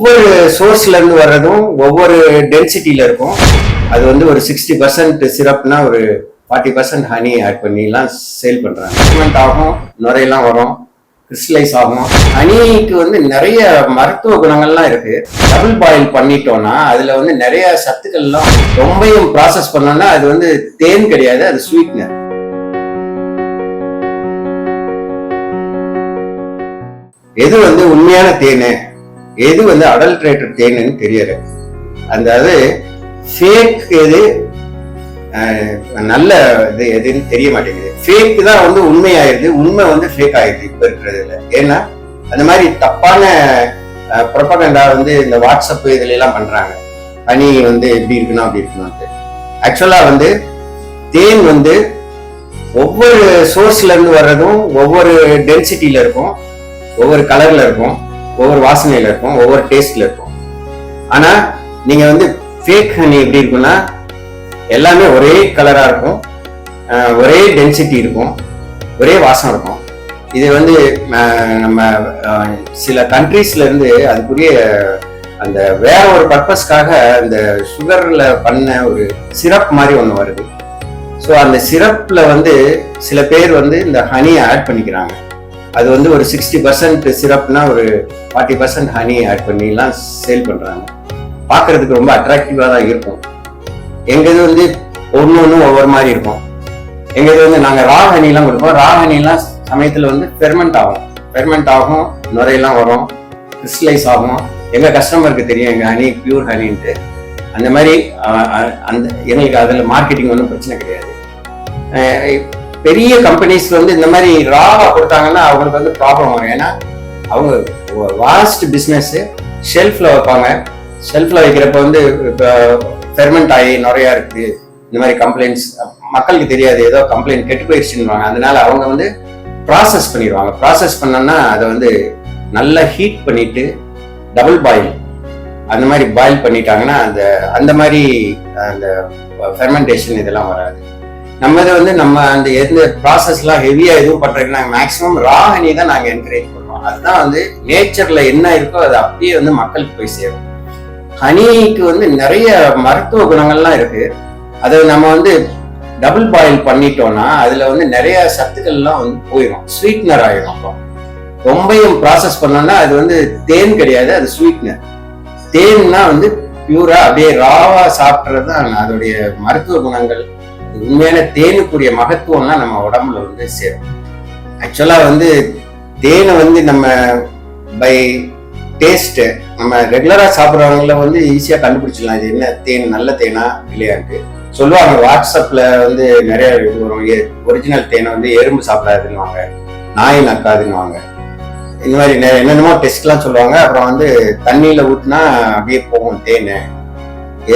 ஒவ்வொரு சோர்ஸ்ல இருந்து வர்றதும் ஒவ்வொரு டென்சிட்டியில இருக்கும். அது வந்து ஒரு சிக்ஸ்டி பர்சன்ட் சிரப்னா ஒரு ஃபார்ட்டி பர்சன்ட் ஹனி ஆட் பண்ணிலாம் சேல் பண்றாங்க. Ferment ஆகும் நுரையெல்லாம் வரும் கிறிஸ்டலைஸ் ஆகும். ஹனிக்கு வந்து நிறைய மருத்துவ குணங்கள்லாம் இருக்கு. டபுள் பாயில் பண்ணிட்டோம்னா அதுல வந்து நிறைய சத்துக்கள்லாம் ரொம்பையும் ப்ராசஸ் பண்ணோம்னா அது வந்து தேன் கிடையாது அது ஸ்வீட்னர் எது வந்து உண்மையான தேனு? எது வந்து அடல்ட்ரேட்டட் தேனுன்னு தெரியல. அதாவது ஃபேக் எது நல்ல இது எதுன்னு தெரிய மாட்டேங்குது. ஃபேக் தான் வந்து உண்மையாயிருது உண்மை வந்து ஃபேக் ஆயிருது இப்போ இருக்கிறதுல. ஏன்னா அந்த மாதிரி தப்பான ப்ரொபகண்டா வந்து இந்த வாட்ஸ்அப் இதுல எல்லாம் பண்றாங்க. பனி வந்து எப்படி இருக்கணும் அப்படி இருக்கணும் ஆக்சுவலா வந்து தேன் வந்து ஒவ்வொரு சோர்ஸ்ல இருந்து வர்றதும் ஒவ்வொரு டென்சிட்டியில இருக்கும் ஒவ்வொரு கலர்ல இருக்கும். ஒவ்வொரு வாசனையில இருக்கும் ஒவ்வொரு டேஸ்ட்ல இருக்கும் ஆனா நீங்க வந்து ஃபேக் ஹனி எப்படி இருக்கும்னா எல்லாமே ஒரே கலரா இருக்கும். ஒரே டென்சிட்டி இருக்கும். ஒரே வாசம் இருக்கும். இது வந்து நம்ம சில கண்ட்ரீஸ்ல இருந்து அதுக்குரிய அந்த வேற ஒரு பர்பஸ்க்காக அந்த சுகர்ல பண்ண ஒரு சிரப் மாதிரி ஒன்று வருது. ஸோ அந்த சிரப்ல வந்து சில பேர் வந்து இந்த ஹனியை ஆட் பண்ணிக்கிறாங்க. அது வந்து ஒரு சிக்ஸ்டி பர்சன்ட் சிரப்னா ஒரு ஃபார்ட்டி பர்சன்ட் ஹனி ஆட் பண்ணிலாம் சேல் பண்ணுறாங்க பார்க்கறதுக்கு ரொம்ப அட்ராக்டிவாக தான் இருக்கும். எங்க இது வந்து ஒன்று ஒன்றும் ஒவ்வொரு மாதிரி இருக்கும். எங்க இது வந்து நாங்கள் ரா ஹனிலாம் கொடுப்போம். ரா ஹனிலாம் சமயத்தில் வந்து ஃபெர்மெண்ட் ஆகும். ஃபெர்மெண்ட் ஆகும் நுரையெல்லாம் வரும் கிறிஸ்டலைஸ் ஆகும். எங்கள் கஸ்டமருக்கு தெரியும் எங்கள் ஹனி பியூர் ஹனின்ட்டு அந்த மாதிரி அந்த எங்களுக்கு அதில் மார்க்கெட்டிங் ஒன்றும் பிரச்சனை கிடையாது. பெரிய கம்பெனிஸ் வந்து இந்த மாதிரி ராவா கொடுத்தாங்கன்னா அவங்களுக்கு வந்து ப்ராப்ளம் வரும். ஏன்னா அவங்க வாஸ்ட் பிஸ்னஸ் ஷெல்ஃப்ல வைப்பாங்க. ஷெல்ஃப்ல வைக்கிறப்ப வந்து இப்போ ஃபெர்மெண்ட் ஆகி நிறையா இருக்குது இந்த மாதிரி கம்ப்ளைண்ட்ஸ் மக்களுக்கு தெரியாது. ஏதோ கம்ப்ளைண்ட் கெட்டு போயிடுச்சுன்னுவாங்க. அதனால அவங்க வந்து ப்ராசஸ் பண்ணிடுவாங்க. ப்ராசஸ் பண்ணோன்னா அதை வந்து நல்லா ஹீட் பண்ணிட்டு டபுள் பாயில் அந்த மாதிரி பாயில் பண்ணிட்டாங்கன்னா அந்த அந்த மாதிரி அந்த ஃபெர்மெண்டேஷன் இதெல்லாம் வராது. நம்ம இதை வந்து நம்ம அந்த எந்த ப்ராசஸ்லாம் ஹெவியாக எதுவும் பண்றதுக்கு நாங்கள் மேக்ஸிமம் ரா ஹனி தான் நாங்கள் என்கரேஜ் பண்ணுவோம். அதுதான் வந்து நேச்சரில் என்ன இருக்கோ அது அப்படியே வந்து மக்களுக்கு போய் சேரும். ஹனிக்கு வந்து நிறைய மருத்துவ குணங்கள்லாம் இருக்கு. அதை நம்ம வந்து டபுள் பாயில் பண்ணிட்டோம்னா அதுல வந்து நிறைய சத்துக்கள்லாம் வந்து போயிடும் ஸ்வீட்னர் ஆயிடும் அப்புறம் ரொம்பையும் ப்ராசஸ் பண்ணோம்னா அது வந்து தேன் கிடையாது அது ஸ்வீட்னர் தேன்னா வந்து பியூரா அப்படியே ராவா சாப்பிட்றது தான் அதோடைய மருத்துவ குணங்கள். உண்மையான தேனுக்குரிய மகத்துவம்லாம் நம்ம உடம்புல வந்து சேரும். ஆக்சுவலாக வந்து தேனை வந்து நம்ம பை டேஸ்ட்டு நம்ம ரெகுலராக சாப்பிட்றவங்கள வந்து ஈஸியாக கண்டுபிடிச்சிடலாம். இது என்ன தேன் நல்ல தேனா இல்லையான்ட்டு. சொல்லுவாங்க வாட்ஸ்அப்பில் வந்து நிறைய இது வரும். ஒரிஜினல் தேனை வந்து எறும்பு சாப்பிடாதுன்னுவாங்க நாய் நக்காதுன்னுவாங்க இந்த மாதிரி என்னென்னமோ டெஸ்ட்லாம் சொல்லுவாங்க. அப்புறம் வந்து தண்ணியில் ஊற்றினா அப்படியே போகும் தேன்.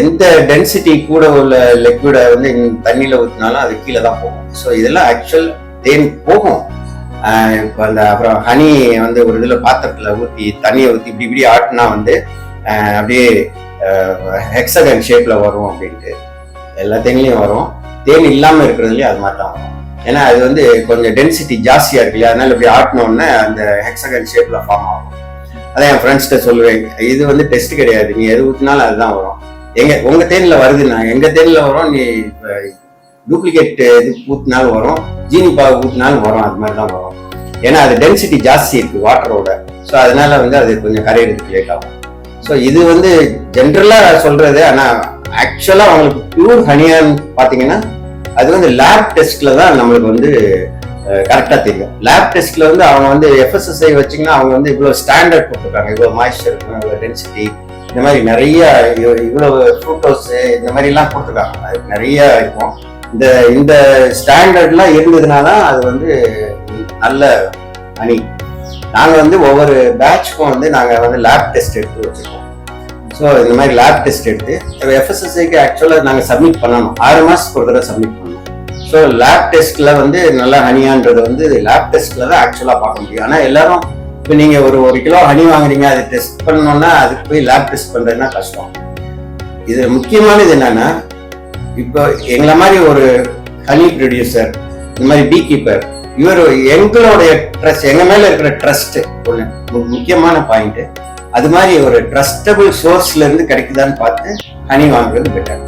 எந்த டென்சிட்டி கூட உள்ள லிக்விடை வந்து தண்ணியில் ஊற்றினாலும் அது கீழே தான் போகும். ஸோ இதெல்லாம் ஆக்சுவல் தேன் போகும். இப்போ அந்த அப்புறம் ஹனி வந்து ஒரு இதில் பாத்திரத்தில் ஊற்றி தண்ணியை ஊற்றி இப்படி இப்படி ஆட்டினா வந்து அப்படியே ஹெக்ஸகன் ஷேப்பில் வரும் அப்படின்ட்டு. எல்லா தேன்லயும் வரும். தேன் இல்லாமல் இருக்கிறதுலையும் அது மாதிரி தான் வரும். ஏன்னா அது வந்து கொஞ்சம் டென்சிட்டி ஜாஸ்தியாக இருக்கு இல்லையா? அதனால இப்படி ஆட்டினோடனே அந்த ஹெக்ஸகன் ஷேப்பில் ஃபார்ம் ஆகும். அதான் என் ஃப்ரெண்ட்ஸ்கிட்ட சொல்லுவேன். இது வந்து டெஸ்ட் கிடையாது. நீ எது ஊற்றினாலும் அதுதான் வரும். எங்க உங்க தேன்ல வருதுன்னா எங்க தேன்ல வரும் நீ டூப்ளிகேட் இது ஊத்தினாலும் வரும் ஜீனி பாகு ஊத்தினாலும் வரும் அது மாதிரி தான் வரும். ஏன்னா அது டென்சிட்டி ஜாஸ்தி இருக்கு வாட்டரோட ஸோ அதனால வந்து அது கொஞ்சம் கரையிறதுக்கு லேட் ஆகும். ஸோ இது வந்து ஜென்ரலாக சொல்றது ஆனால் ஆக்சுவலாக அவங்களுக்கு பியூர் ஹனியான்னு பார்த்தீங்கன்னா அது வந்து லேப் டெஸ்ட்ல தான் நம்மளுக்கு வந்து கரெக்டாக தெரியும். லேப் டெஸ்ட்ல வந்து அவங்க வந்து எஃப்எஸ்எஸ்ஐ வச்சிங்கன்னா அவங்க வந்து இவ்வளோ ஸ்டாண்டர்ட் போட்டிருக்காங்க. இவ்வளோ மாய்ஸ்சர் இருக்கும் இவ்வளோ டென்சிட்டி இந்த மாதிரி நிறைய இவ்வளவு ஃப்ரூட்டோஸ் இந்த மாதிரிலாம் கொடுத்துருக்காங்க. அது நிறைய இருக்கும். இந்த இந்த ஸ்டாண்டர்ட்லாம் இருந்ததுனா தான் அது வந்து நல்ல அணி நாங்கள் வந்து ஒவ்வொரு பேட்ச்க்கும் வந்து நாங்கள் வந்து லேப் டெஸ்ட் எடுத்து வச்சுருக்கோம். ஸோ இந்த மாதிரி லேப் டெஸ்ட் எடுத்து எஃப்எஸ்எஸ்ஐக்கு ஆக்சுவலாக நாங்கள் சப்மிட் பண்ணணும். ஆறு மாதத்துக்கு ஒரு தடவை சப்மிட் பண்ணணும். ஸோ லேப் டெஸ்ட்டில் வந்து நல்லா ஹனியான்றது வந்து லேப் டெஸ்ட்டில் தான் ஆக்சுவலாக பார்க்க முடியும். ஆனால் எல்லாரும் இப்போ நீங்கள் ஒரு ஒரு கிலோ ஹனி வாங்குறீங்க அதை டெஸ்ட் பண்ணணும்னா அதுக்கு போய் லேப் டெஸ்ட் பண்ணுறதுனா கஷ்டம். இது முக்கியமானது என்னன்னா இப்போ எங்களை மாதிரி ஒரு ஹனி ப்ரொடியூசர் இந்த மாதிரி பீ கீப்பர் இவர் எங்களுடைய ட்ரஸ்ட் எங்க மேல இருக்கிற ட்ரஸ்ட் ஒன்று முக்கியமான பாயிண்ட் அது மாதிரி ஒரு ட்ரஸ்டபிள் சோர்ஸ்ல இருந்து கிடைக்குதான்னு பார்த்து ஹனி வாங்குறது பெட்டர்